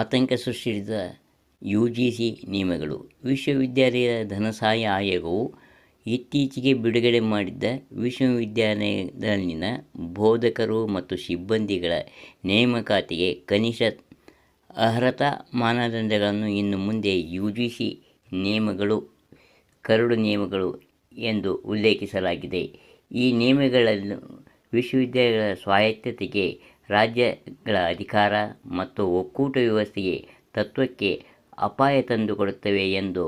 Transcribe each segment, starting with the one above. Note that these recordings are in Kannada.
ಆತಂಕ ಸೃಷ್ಟಿಸಿದ ಯು ಜಿ ಸಿ ನಿಯಮಗಳು. ವಿಶ್ವವಿದ್ಯಾಲಯ ಧನಸಹಾಯ ಆಯೋಗವು ಇತ್ತೀಚೆಗೆ ಬಿಡುಗಡೆ ಮಾಡಿದ್ದ ವಿಶ್ವವಿದ್ಯಾಲಯದಲ್ಲಿನ ಬೋಧಕರು ಮತ್ತು ಸಿಬ್ಬಂದಿಗಳ ನೇಮಕಾತಿಗೆ ಕನಿಷ್ಠ ಅರ್ಹತಾ ಮಾನದಂಡಗಳನ್ನು ಇನ್ನು ಮುಂದೆ ಯು ಜಿ ಸಿ ನಿಯಮಗಳು, ಕರಡು ನಿಯಮಗಳು ಎಂದು ಉಲ್ಲೇಖಿಸಲಾಗಿದೆ. ಈ ನಿಯಮಗಳನ್ನು ವಿಶ್ವವಿದ್ಯಾಲಯಗಳ ಸ್ವಾಯತ್ತತೆಗೆ ರಾಜ್ಯಗಳ ಅಧಿಕಾರ ಮತ್ತು ಒಕ್ಕೂಟ ವ್ಯವಸ್ಥೆಗೆ ತತ್ವಕ್ಕೆ ಅಪಾಯ ತಂದುಕೊಡುತ್ತವೆ ಎಂದು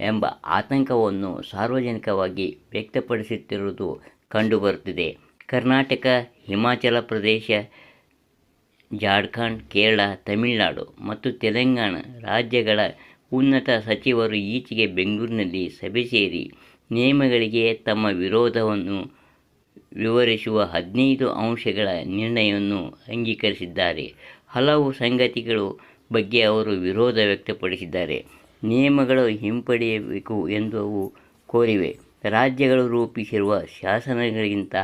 ಎಂಬ ಆತಂಕವನ್ನು ಸಾರ್ವಜನಿಕವಾಗಿ ವ್ಯಕ್ತಪಡಿಸುತ್ತಿರುವುದು ಕಂಡುಬರುತ್ತಿದೆ. ಕರ್ನಾಟಕ, ಹಿಮಾಚಲ ಪ್ರದೇಶ, ಜಾರ್ಖಂಡ್, ಕೇರಳ, ತಮಿಳುನಾಡು ಮತ್ತು ತೆಲಂಗಾಣ ರಾಜ್ಯಗಳ ಉನ್ನತ ಸಚಿವರು ಈಚೆಗೆ ಬೆಂಗಳೂರಿನಲ್ಲಿ ಸಭೆ ಸೇರಿ ನಿಯಮಗಳಿಗೆ ತಮ್ಮ ವಿರೋಧವನ್ನು ವಿವರಿಸುವ ಹದಿನೈದು ಅಂಶಗಳ ನಿರ್ಣಯವನ್ನು ಅಂಗೀಕರಿಸಿದ್ದಾರೆ. ಹಲವು ಸಂಗತಿಗಳು ಬಗ್ಗೆ ಅವರು ವಿರೋಧ ವ್ಯಕ್ತಪಡಿಸಿದ್ದಾರೆ. ನಿಯಮಗಳು ಹಿಂಪಡೆಯಬೇಕು ಎಂದು ಅವು ಕೋರಿವೆ. ರಾಜ್ಯಗಳು ರೂಪಿಸಿರುವ ಶಾಸನಗಳಿಗಿಂತ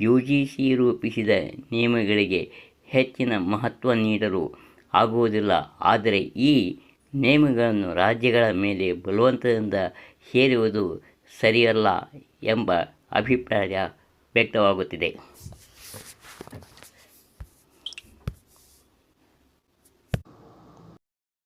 ಯು ಜಿ ಸಿ ರೂಪಿಸಿದ ನಿಯಮಗಳಿಗೆ ಹೆಚ್ಚಿನ ಮಹತ್ವ ನೀಡಲು ಆಗುವುದಿಲ್ಲ. ಆದರೆ ಈ ನಿಯಮಗಳನ್ನು ರಾಜ್ಯಗಳ ಮೇಲೆ ಬಲವಂತದಿಂದ ಹೇರುವುದು ಸರಿಯಲ್ಲ ಎಂಬ ಅಭಿಪ್ರಾಯ ವ್ಯಕ್ತವಾಗುತ್ತಿದೆ.